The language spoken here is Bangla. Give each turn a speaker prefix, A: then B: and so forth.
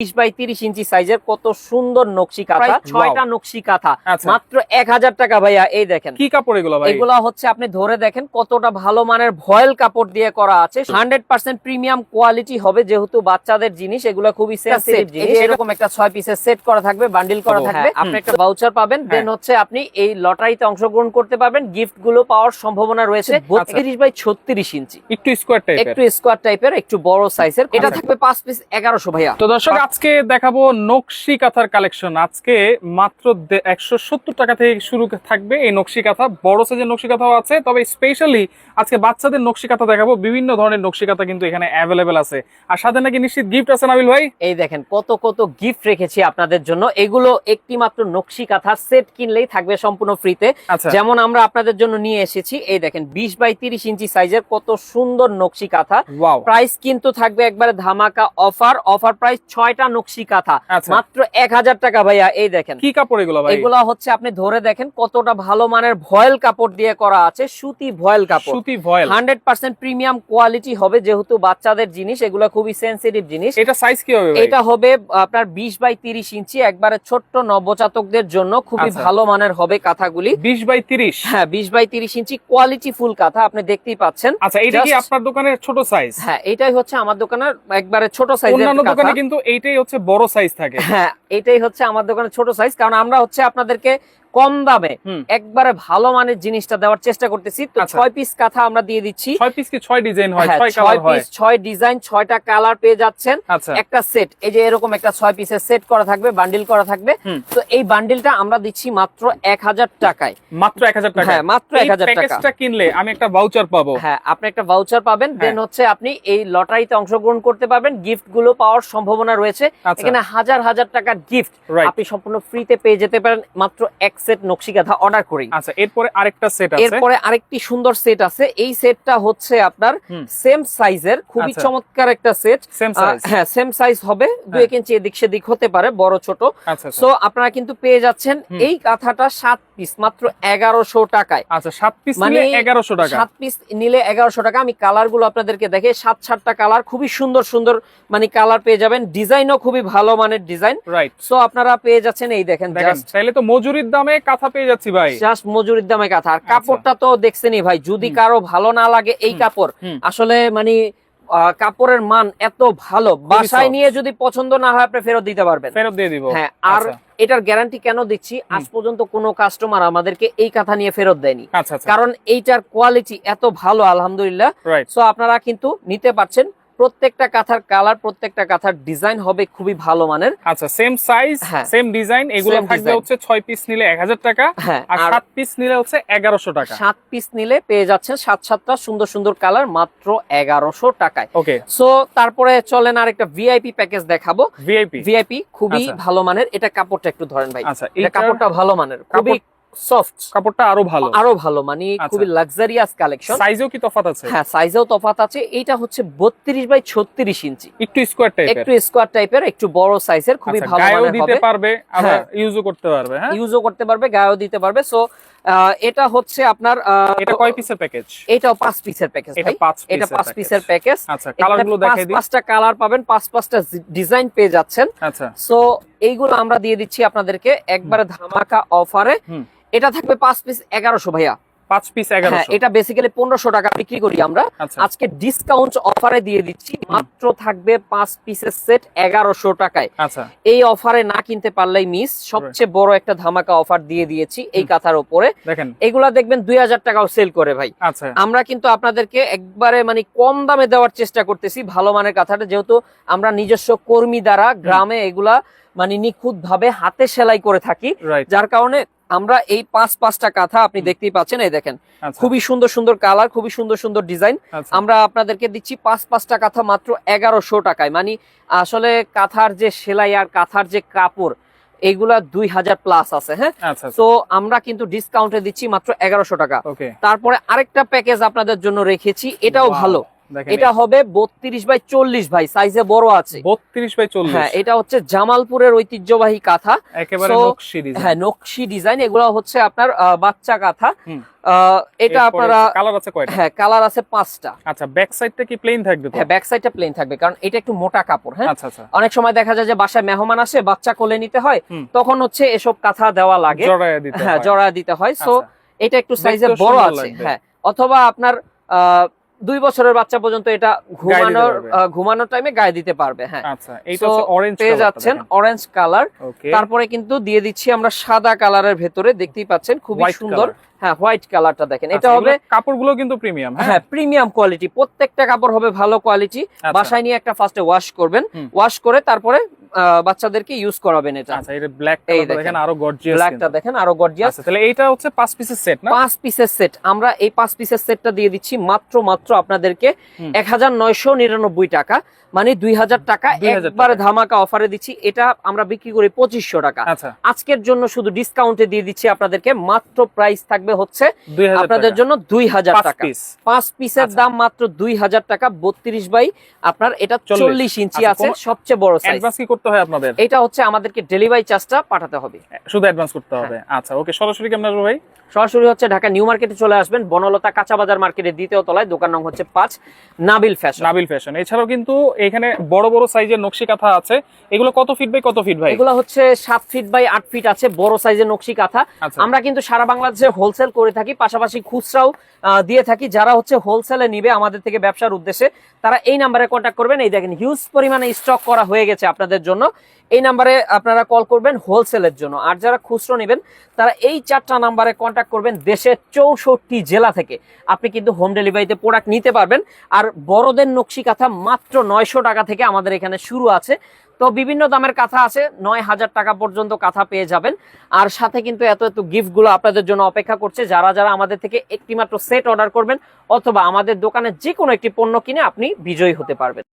A: বিশ বাই তিরিশ ইঞ্চি সাইজের কত সুন্দর নকশি কাঁথা। ছয়টা নকশি কাঁথা।
B: আচ্ছা।
A: মাত্র এক হাজার টাকা ভাইয়া এই দেখেন।
B: কি কাপড় এগুলো
A: এগুলা হচ্ছে আপনি ধরে দেখেন কতটা ভালো মানের ভয়েল কাপড় দিয়ে করা আছে। হান্ড্রেড পার্সেন্ট প্রিমিয়াম কোয়ালিটি হবে যেহেতু বাচ্চাদের জিনিস এগুলা খুবই সেন্সিটিভ জিনিস। এরকম একটা ছয় পিসের সেট করা থাকবে বান্ডিল করা থাকবে।
B: হ্যাঁ,
A: আপনি একটা ভাউচার পাবেন। দেন
B: হ্যাঁ।
A: হচ্ছে আপনি এই লটারিতে অংশগ্রহণ করতে পারবেন। গিফটগুলো পাওয়ার সম্ভাবনা রয়েছে
B: আচ্ছা।
A: বত্রিশ বাই ছত্রিশ ইঞ্চি।
B: একটু স্কোয়ার টাইপের
A: একটু স্কোয়ার টাইপের একটু বড় সাইজের এটা
B: আচ্ছা।
A: থাকবে পাঁচ পিস এগারোশো ভাইয়া।
B: তো দর্শক আজকে দেখাবো নকশি কাঁথার কালেকশন। আজকে মাত্র একশো সত্তর টাকা থেকে শুরু থাকবে এই নকশি কাঁথা। বড় সাইজের নকশি কাঁথাও আছে তবে স্পেশালি আজকে বাচ্চাদের নকশি কাঁথা দেখাবো। বিভিন্ন ধরনের নকশি কাঁথা কিন্তু এখানে অ্যাভেলেবেল আছে। আর সাথে নাকি নিশ্চিত গিফট আছে নাবিল ভাই?
A: এই দেখেন কত কত গিফট রেখেছি আপনাদের জন্য। এগুলো একটি মাত্র নকশি কাঁথার সেট কিনলেই থাকবে সম্পূর্ণ ফ্রিতে
B: আচ্ছা।
A: যেমন আমরা আপনাদের জন্য নিয়ে এসেছি এই দেখেন বিশ বাই তিরিশ ইঞ্চি সাইজের কত সুন্দর নকশি কাঁথা। প্রাইস কিন্তু থাকবে একবারে ধামাকা অফার অফার প্রাইস ছয়টা নকশি কাঁথা।
B: আচ্ছা।
A: মাত্র এক হাজার টাকা ভাইয়া এই দেখেন।
B: কি কাপড় এগুলো
A: এগুলা হচ্ছে আপনি ধরে দেখেন কতটা ভালো মানের ভয়েল কাপড় দিয়ে করা আছে সুতি ভয়েল কাপড়।
B: সুতি voile.
A: Hundred percent premium quality হবে যেহেতু বাচ্চাদের জিনিস এগুলো খুবই সেন্সিটিভ জিনিস।
B: এটা সাইজ কি হবে
A: এটা হবে আপনার বিশ বাই তিরিশ ইঞ্চি একবারে ছোট্ট নবজাতকদের জন্য খুবই
B: আচ্ছা।
A: ভালো মানের হবে কাঁথাগুলি।
B: বিশ বাই তিরিশ?
A: হ্যাঁ বিশ বাই তিরিশ ইঞ্চি কোয়ালিটি ফুল কাঁথা আপনি দেখতেই পাচ্ছেন।
B: আচ্ছা এটা কি আপনার দোকানের ছোট সাইজ
A: হ্যাঁ এটাই হচ্ছে আমার দোকানের একবারে ছোট সাইজ
B: অন্যান্য দোকানে কিন্তু এইটাই হচ্ছে বড় সাইজ থাকে।
A: হ্যাঁ এটাই হচ্ছে আমার দোকানে ছোট সাইজ কারণ আমরা হচ্ছে আপনাদেরকে কম দামে একবারে ভালো মানের জিনিসটা দেওয়ার চেষ্টা করতেছি। তো
B: আচ্ছা।
A: ছয় পিস কাঁথা আমরা দিয়ে দিচ্ছি।
B: ছয় পিস কি ছয় ডিজাইন হয়?
A: হ্যাঁ,
B: ছয়
A: পিস ছয় ডিজাইন ছয়টা কালার পেয়ে যাচ্ছেন।
B: আচ্ছা।
A: একটা সেট এই যে এরকম একটা ছয় পিসের সেট করা থাকবে বান্ডিল করা থাকবে। তো এই বান্ডিলটা আমরা দিচ্ছি মাত্র এক হাজার টাকায়।
B: মাত্র এক হাজার টাকা
A: হ্যাঁ মাত্র এক হাজার টাকা।
B: কিনলে আমি একটা ভাউচার পাবো।
A: হ্যাঁ আপনি একটা ভাউচার পাবেন। দেন
B: হ্যাঁ।
A: হচ্ছে আপনি এই লটারিতে অংশগ্রহণ করতে পারবেন। গিফটগুলো পাওয়ার সম্ভাবনা রয়েছে।
B: আচ্ছা।
A: এখানে হাজার হাজার টাকার গিফট আপনি সম্পূর্ণ ফ্রিতে পেয়ে যেতে পারেন মাত্র এক সেট নকশি কাঁথা অর্ডার করি।
B: আচ্ছা এরপরে আরেকটা সেট আছে।
A: এরপরে আরেকটি সুন্দর সেট আছে। এই সেটটা হচ্ছে আপনার সেম সাইজের খুবই
B: আচ্ছা।
A: চমৎকার একটা সেট
B: সেম সাইজ
A: হ্যাঁ সেম সাইজ হবে। দু
B: হ্যাঁ।
A: এক ইঞ্চি এদিক সেদিক হতে পারে বড় ছোট।
B: আচ্ছা আচ্ছা।
A: সো আপনারা কিন্তু পেয়ে যাচ্ছেন এই কাঁথাটা সাত পিস মাত্র এগারোশো টাকায়।
B: আচ্ছা সাত পিস
A: মানে
B: এগারোশো টাকা।
A: সাত পিস নিলে এগারোশো টাকা। আমি কালারগুলো আপনাদেরকে দেখে সাত সাতটা কালার খুবই সুন্দর সুন্দর মানে কালার পেয়ে যাবেন। ডিজাইনও খুবই ভালো মানের ডিজাইন
B: রাইট
A: সো আপনারা পেয়ে যাচ্ছেন এই দেখেন
B: তাইলে তো মজুরির দামে কাঁথা পেয়ে যাচ্ছি ভাই।
A: জাস্ট মজুরির দামে কাঁথা। আর কাপড়টা তো দেখছেনই ভাই যদি কারও ভালো না লাগে এই কাপড় আসলে মানে কাপড়ের মান এত ভালো বাসায় নিয়ে যদি পছন্দ না হয় আপনি ফেরত দিতে পারবেন।
B: ফেরত দিয়ে দিব।
A: হ্যাঁ আর
B: আচ্ছা।
A: এটার গ্যারান্টি কেন দিচ্ছি? আজ পর্যন্ত কোনো কাস্টমার আমাদেরকে এই কথা নিয়ে ফেরত দেয়নি।
B: আচ্ছা আচ্ছা।
A: কারণ এইটার কোয়ালিটি এত ভালো আলহামদুলিল্লাহ। সো আপনারা কিন্তু নিতে পারছেন প্রত্যেকটা কাঁথার কালার প্রত্যেকটা কাঁথার ডিজাইন হবে খুবই ভালো মানের।
B: আচ্ছা সেম সাইজ। সেম ডিজাইন এগুলো থাকবে হচ্ছে ছয় পিস নিলে এক হাজার টাকা
A: হ্যাঁ
B: আর
A: আর
B: সাত পিস নিলে হচ্ছে এগারোশো টাকা।
A: সাত পিস নিলে পেয়ে যাচ্ছেন সাত সাতটা সুন্দর সুন্দর কালার মাত্র এগারোশো টাকায়।
B: ওকে
A: সো তারপরে চলেন আর একটা ভিআইপি প্যাকেজ দেখাবো।
B: ভিআইপি
A: ভিআইপি খুবই
B: আচ্ছা।
A: ভালো মানের। এটা কাপড়টা একটু ধরেন ভাই।
B: আচ্ছা
A: এটা কাপড়টা ভালো মানের। খুবই সফট
B: কাপড়টা আরও ভালো।
A: আরও ভালো মানে
B: আচ্ছা।
A: খুবই লাক্সারিয়াস কালেকশন
B: সাইজেও কি তফাৎ আছে?
A: হ্যাঁ সাইজেও তফাত আছে। এইটা হচ্ছে বত্রিশ বাই ছত্রিশ ইঞ্চি।
B: একটু স্কোয়ার টাইপের
A: একটু স্কোয়ার টাইপের একটু বড় সাইজের খুবই ভালো
B: গায়েও
A: মানের
B: দিতে পারবে আবার
A: হ্যাঁ।
B: ইউজও করতে পারবে হ্যাঁ?
A: ইউজও করতে পারবে গায়েও দিতে পারবে। সো এটা হচ্ছে আপনার
B: এটা কয় পিসের প্যাকেজ
A: এটাও পাঁচ পিসের প্যাকেজ
B: এটা পাঁচ
A: এটা
B: পিসের
A: পিসের প্যাকেজ
B: আচ্ছা কালারগুলো দেখাই দিই।
A: পাঁচটা কালার পাবেন পাঁচ পাঁচটা ডিজাইন পেয়ে যাচ্ছেন।
B: আচ্ছা।
A: সো এইগুলো আমরা দিয়ে দিচ্ছি আপনাদেরকে। একবারে ধামাকা অফারে
B: হুম।
A: এটা থাকবে পাঁচ পিস এগারোশো ভাইয়া।
B: পাঁচ পিস
A: হ্যাঁ এটা বেসিক্যালি পনেরোশো টাকা বিক্রি করি আমরা।
B: আচ্ছা।
A: আজকে ডিসকাউন্ট অফারে দিয়ে দিচ্ছি মাত্র থাকবে পাঁচ পিসের সেট এগারোশো টাকায়।
B: আচ্ছা।
A: এই অফারে না কিনতে পারলেই মিস সবচেয়ে বড় একটা ধামাকা অফার দিয়ে দিয়েছি এই কাঁথার
B: দেখেন।
A: এগুলা দেখবেন দুই হাজার টাকাও সেল করে ভাই।
B: আচ্ছা।
A: আমরা কিন্তু আপনাদেরকে একবারে মানে কম দামে দেওয়ার চেষ্টা করতেছি ভালো মানের কাঁথাটা। যেহেতু আমরা নিজস্ব কর্মী দ্বারা গ্রামে এগুলা মানে নিখুঁত ভাবে হাতে সেলাই করে থাকি। যার কারণে আমরা এই পাঁচ পাঁচটা কাঁথা আপনি দেখতেই পাচ্ছেন এই দেখেন।
B: আচ্ছা।
A: খুবই সুন্দর সুন্দর কালার খুবই সুন্দর সুন্দর ডিজাইন।
B: আচ্ছা।
A: আমরা আপনাদেরকে দিচ্ছি পাঁচ পাঁচটা কাঁথা মাত্র এগারোশো টাকায়। মানে আসলে কাঁথার যে সেলাই আর কাঁথার যে কাপড় এগুলা দুই হাজার প্লাস আছে হ্যাঁ?
B: আচ্ছা
A: তো আমরা কিন্তু ডিসকাউন্টে দিচ্ছি মাত্র এগারোশো টাকা। তারপরে আরেকটা প্যাকেজ আপনাদের জন্য রেখেছি এটাও ভালো। এটা হবে বত্রিশ বাই চল্লিশ ভাই সাইজে বড় আছে।
B: বত্রিশ বাই চল্লিশ।
A: হ্যাঁ এটা হচ্ছে জামালপুরের ঐতিহ্যবাহী কাঁথা।
B: একেবারে
A: হ্যাঁ নকশি ডিজাইন এগুলো হচ্ছে আপনার বাচ্চা কাঁথা। এটা আপনারা
B: কালার আছে কয়টা?
A: হ্যাঁ কালার আছে পাঁচটা।
B: আচ্ছা ব্যাক সাইডটা কি প্লেন থাকবে
A: হ্যাঁ ব্যাক সাইডটা প্লেন থাকবে কারণ এটা একটু মোটা কাপড় হ্যাঁ?
B: আচ্ছা আচ্ছা।
A: অনেক সময় দেখা যায় যে বাসায় মেহমান আসে বাচ্চা কোলে নিতে হয় তখন হচ্ছে এসব কাঁথা দেওয়া লাগে।
B: জড়ায় দিতে
A: হ্যাঁ
B: হয়।
A: জড়া দিতে হয়। সো। এটা একটু সাইজে বড় আছে হ্যাঁ। অথবা আপনার আহ, দুই বছরের বাচ্চা পর্যন্ত এটা ঘুমানোর ঘুমানোর টাইমে গায়ে দিতে পারবে হ্যাঁ।
B: আচ্ছা
A: পেয়ে যাচ্ছেন অরেঞ্জ কালার তারপরে কিন্তু দিয়ে দিচ্ছি আমরা সাদা কালারের ভেতরে দেখতেই পাচ্ছেন খুবই সুন্দর। হ্যাঁ হোয়াইট কালারটা দেখেন। এটা
B: আচ্ছা,
A: হবে
B: কাপড়গুলো কিন্তু প্রিমিয়াম হ্যাঁ?
A: প্রিমিয়াম কোয়ালিটি প্রত্যেকটা কাপড় হবে ভালো কোয়ালিটি
B: আচ্ছা।
A: বাসায় নিয়ে একটা ফার্স্টে ওয়াশ করবেন। ওয়াশ করে তারপরে বাচ্চাদেরকে ইউজ করাবেন এটা।
B: আচ্ছা এটা ব্ল্যাক
A: এই
B: কালার
A: দেখেন।
B: আরও গর্জিয়াস
A: ব্ল্যাকটা দেখেন আরও গর্জিয়াস
B: আচ্ছা তাহলে এইটা হচ্ছে পাঁচ পিসের সেট না?
A: পাঁচ পিসের সেট আমরা এই পাঁচ পিসের সেটটা দিয়ে দিচ্ছি মাত্র মাত্র আপনাদেরকে
B: হুম।
A: এক হাজার নয়শো নিরানব্বই টাকা মানে দুই হাজার টাকা একবারে ধামাকা অফারে দিচ্ছি। এটা আমরা বিক্রি করি পঁচিশশো টাকা।
B: আচ্ছা।
A: আজকের জন্য শুধু ডিসকাউন্টে দিয়ে দিচ্ছি আপনাদেরকে মাত্র প্রাইস থাকবে হচ্ছে আপনাদের জন্য দুই হাজার
B: পাঁচ
A: টাকা।
B: পিস
A: পাঁচ পিসের
B: আচ্ছা।
A: দাম মাত্র দুই হাজার টাকা বত্রিশ বাই আপনার এটা
B: 40
A: চল্লিশ ইঞ্চি
B: আচ্ছা,
A: আছে সবচেয়ে বড় সাইজ
B: করতে হয় আপনাদের?
A: এটা হচ্ছে আমাদেরকে ডেলিভারি চার্জটা পাঠাতে হবে।
B: শুধু অ্যাডভান্স করতে হবে।
A: হ্যাঁ।
B: আচ্ছা ওকে সরাসরি কেমন আসবে ভাই?
A: সরাসরি হচ্ছে ঢাকা নিউ মার্কেটে চলে আসবেন বনলতা কাঁচা বাজার মার্কেটের দ্বিতীয় তলায়। দোকান নং হচ্ছে পাঁচ নাবিল ফ্যাশন।
B: নাবিল ফ্যাশন। এছাড়াও কিন্তু এখানে বড় বড় সাইজের নকশি কাঁথা আছে। এগুলো কত ফিট বাই কত ফিট ভাই?
A: এগুলো হচ্ছে সাত ফিট বাই আট ফিট আছে বড় সাইজের নকশি কাঁথা।
B: আচ্ছা।
A: আমরা কিন্তু সারা বাংলাদেশে হোলসেল করে থাকি পাশাপাশি খুচরাও দিয়ে থাকি। যারা হচ্ছে হোলসেলে নিবে আমাদের থেকে ব্যবসার উদ্দেশ্যে তারা এই নাম্বারে কন্ট্যাক্ট করবেন। এই দেখেন হিউজ পরিমাণে স্টক করা হয়ে গেছে আপনাদের জন্য। এই নাম্বারে আপনারা কল করবেন হোলসেলের জন্য। আর যারা খুচরো নেবেন তারা এই চারটা নাম্বারে কন্ট্যাক্ট করবেন দেশের চৌষট্টি জেলা থেকে। আপনি কিন্তু হোম ডেলিভারিতে প্রোডাক্ট নিতে পারবেন। আর বড়দের নকশি কাঁথা মাত্র নয়শো টাকা থেকে আমাদের এখানে শুরু আছে। তো বিভিন্ন দামের কাঁথা আছে, নয় হাজার টাকা পর্যন্ত কাঁথা পেয়ে যাবেন। আর সাথে কিন্তু এত এত গিফটগুলো আপনাদের জন্য অপেক্ষা করছে। যারা যারা আমাদের থেকে একটি মাত্র সেট অর্ডার করবেন, অথবা আমাদের দোকানে যে কোনো একটি পণ্য কিনে আপনি বিজয়ী হতে পারবেন।